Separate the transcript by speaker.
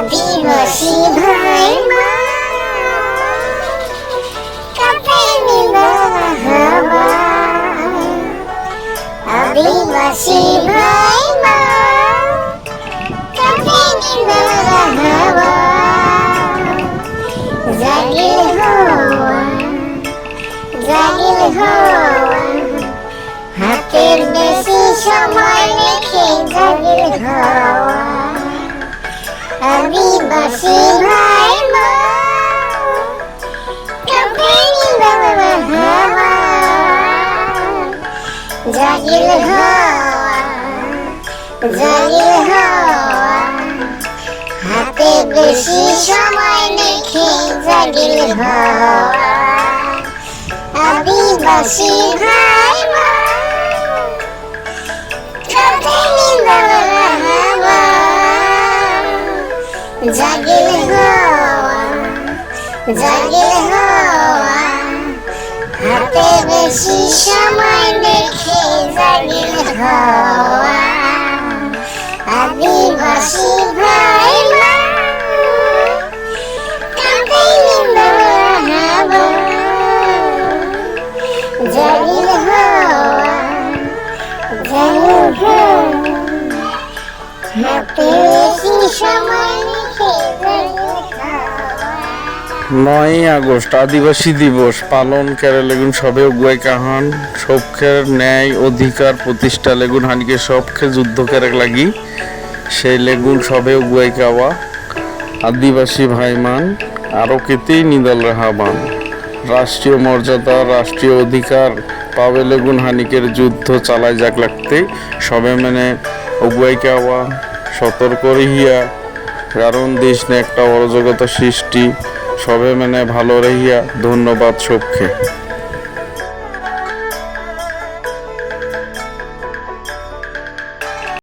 Speaker 1: আদিবাসী ভাই মা কাঁপে নীল হাওয়া আদিবাসী ভাই মা কাঁপে নীল হাওয়া জাগির হওয়া জাগির হওয়া হাতের বেশি সময় রেখে জাগির হওয়া জাগির হওয়া হাতে বেশি সময় রেখে হওয়া আদিবাসী ভাই জাগির হাতে বেশি সময় দেখে জাগির আদিবাসী ভাই মা
Speaker 2: নয় আগস্ট, আদিবাসী দিবস, পালন করে লেগুন সবে উগুয়াই কাহান, সবখের ন্যায় অধিকার প্রতিষ্ঠা লেগুন হানিকে সবখে যুদ্ধ করে লাগি, সেই লেগুন সবে উগুয়াই কাওয়া, আদিবাসী ভাইমান আরও কেতেই নিদল রাহাবান। রাষ্ট্রীয় মর্যাদা, রাষ্ট্রীয় অধিকার পাবে লেগুন হানিকের যুদ্ধ চালায় যাক লাগতে, সবে মানে উগুয়াই কাওয়া, সতর্ক রহিয়া, কারণ দেশ নিয়ে একটা অরাজকতা সৃষ্টি সবে মেনে ভালো রহিয়া ধন্যবাদ সবকে।